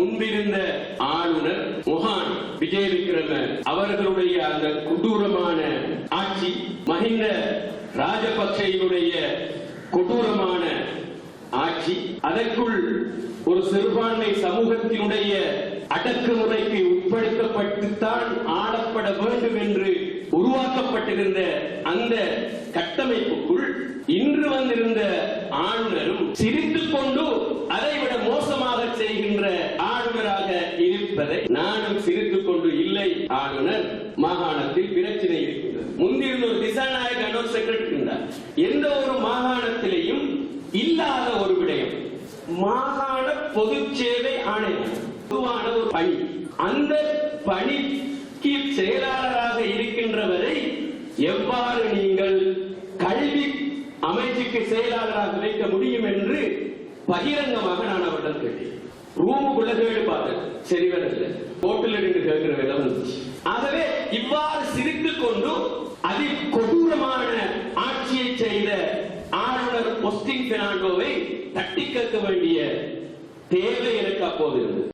முன்பிருந்த ஆளுநர் மொஹான் விஜய் விக்ரம அவர்களுடைய அந்த கொடூரமான ஆட்சி மஹிந்த ராஜபக்சையினுடைய கொடூரமான ஆட்சி அதற்குள் ஒரு சிறுபான்மை சமூகத்தினுடைய அடக்குமுறைக்கு உட்படுத்தப்பட்டுத்தான் ஆளப்பட வேண்டும் என்று உருவாக்கப்பட்டிருந்த அந்த கட்டமைப்புக்குள் இன்று வந்திருந்த ஆளுநரும் சிறு என்பதை நானும் சிரித்துக் கொண்டு இல்லை ஆளுநர் மாகாணத்தில் பிரச்சனை இருக்கின்றது. முந்திருந்த ஒரு திசாநாயக அனோர் செக்ரட்டரி இருந்தார். எந்த ஒரு மாகாணத்திலையும் இல்லாத ஒரு விடயம். மாகாண பொது சேவை ஆணையம். பொதுவான ஒரு பணி. அந்த பணிக்கு செயலாளராக இருக்கின்றவரை எவ்வாறு நீங்கள் கல்வி அமைச்சுக்கு செயலாளராக வைக்க முடியும் என்று பகிரங்கமாக நான் அவரிடம் கேட்டேன். ரூமுக்குள்ள கேட்டு பார்த்தேன். சரி வரல ஹோட்டல் இருந்து கேட்கிற விதம் ஆகவே இவ்வாறு சிரித்துக் கொண்டு அதி கொடூரமான ஆட்சியை செய்த ஆளுநர் பொஸ்டின் பெனாண்டோவை தட்டி கேட்க வேண்டிய தேவை எனக்கு அப்போது இருந்தது.